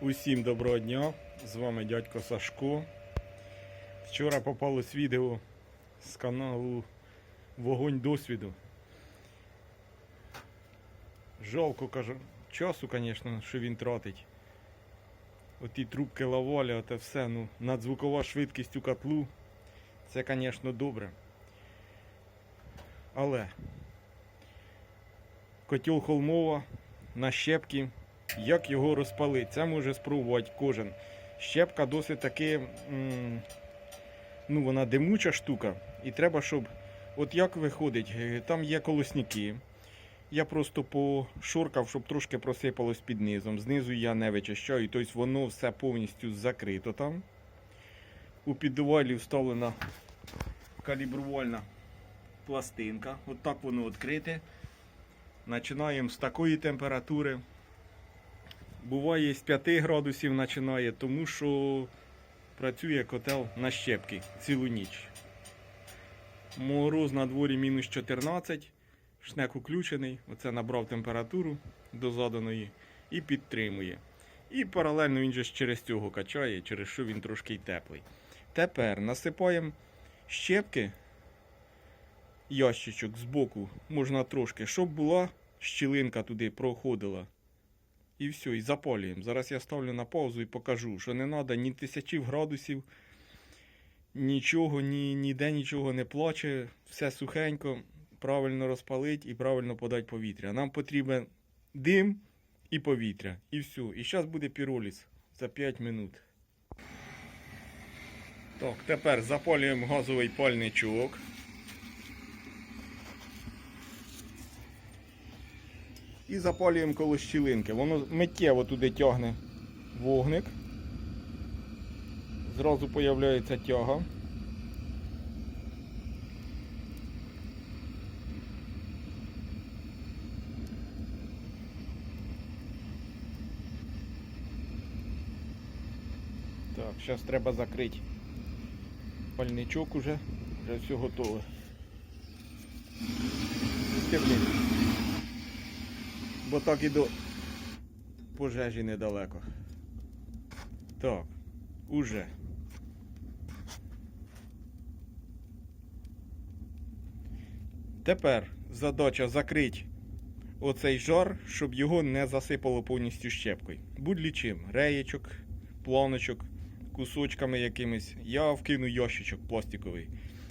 Усім доброго дня! З вами дядько Сашко. Вчора попалось відео з каналу Вогонь досвіду. Жалко, каже, часу, звісно, що він тратить. Оті трубки лавалі, оте все, ну, надзвукова швидкість у котлу. Це, звісно, добре. Але котел Холмова на щепки як його розпалити? Це може спробувати кожен. Щепка досить таки, ну вона димуча штука. І треба, щоб, от як виходить, е, там є колосники. Я просто пошоркав, щоб трошки просипалось під низом. Знизу я не вичищаю, тобто воно все повністю закрито там. У піддувалі вставлена калібрувальна пластинка. От так воно відкрите. Починаємо з такої температури. Буває з 5 градусів починає, тому що працює котел на щепки цілу ніч. Мороз на дворі мінус 14, шнек включений, оце набрав температуру до заданої і підтримує. І паралельно він же через цього качає, через що він трошки й теплий. Тепер насипаємо щепки, ящичок з боку, можна трошки, щоб була щілинка туди проходила. І все, і запалюємо. Зараз я ставлю на паузу і покажу, що не треба ні тисячів градусів, нічого, ні, ніде нічого не плаче, все сухенько, правильно розпалить і правильно подати повітря. Нам потрібен дим і повітря. І все. І зараз буде піроліз за 5 минут. Так, тепер запалюємо газовий пальничок. І запалюємо коло щілинки. Воно миттєво туди тягне вогник. Зразу появляється тяга. Так, зараз треба закрити пальничок уже. Вже все готове. Степни бо так і до пожежі недалеко. Так, уже. Тепер задача закрити оцей жар, щоб його не засипало повністю щепкою. Будь чим, реєчок, планочок, кусочками якимись. Я вкину ящичок пластиковий.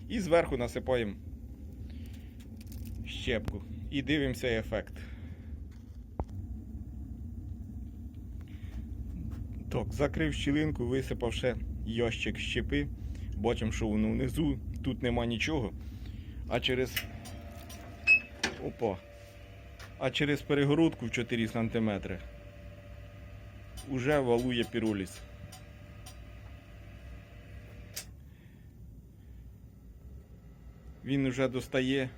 І зверху насипаємо щепку. І дивимося ефект. Так, закрив щілинку, висипав ще ящик щепи. Бачимо, що воно внизу, тут нема нічого. А через. Опа. А через перегородку в 4 см уже валує піроліз. Він уже достає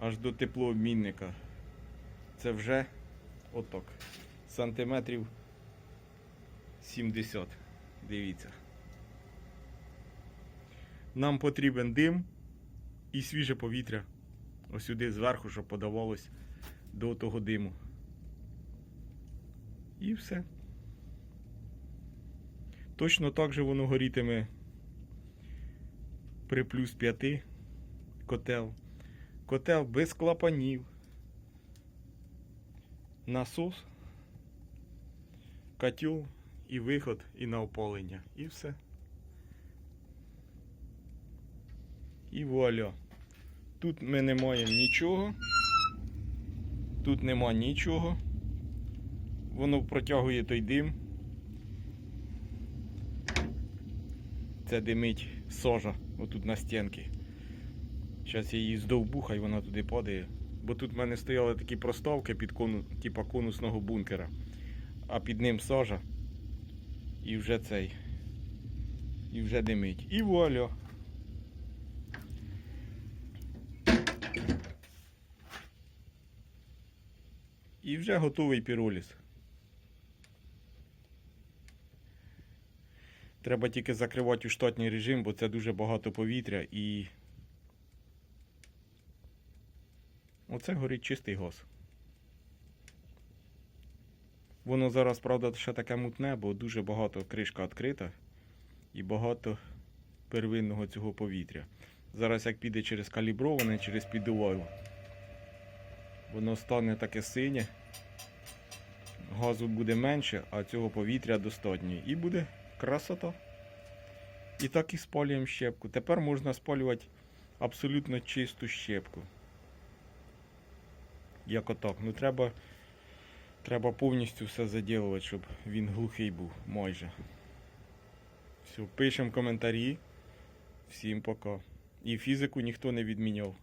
аж до теплообмінника. Це вже отак. Сантиметрів 70. Дивіться. Нам потрібен дим і свіже повітря. Ось сюди зверху, щоб подавалось до того диму. І все. Точно так же воно горітиме при плюс 5 котел. Котел без клапанів. Насос. Котел і виход, і на опалення. І все. І вуаля. Тут ми не маємо нічого. Тут нема нічого. Воно протягує той дим. Це димить сожа отут на стінки. Зараз я її здовбу, хай вона туди падає. Бо тут в мене стояли такі проставки під кону, типа конусного бункера, а під ним сажа. І вже цей. І вже димить. І вуаля. І вже готовий піроліз. Треба тільки закривати у штатний режим, бо це дуже багато повітря і. Оце горить чистий газ. Воно зараз, правда, ще таке мутне, бо дуже багато кришка відкрита і багато первинного цього повітря. Зараз як піде через каліброване, через підувайло, воно стане таке синє, газу буде менше, а цього повітря достатньо. І буде красота. І так і спалюємо щепку. Тепер можна спалювати абсолютно чисту щепку. Як отак. Ну треба, треба повністю все заділувати, щоб він глухий був майже. Все, пишемо коментарі. Всім пока. І фізику ніхто не відміняв.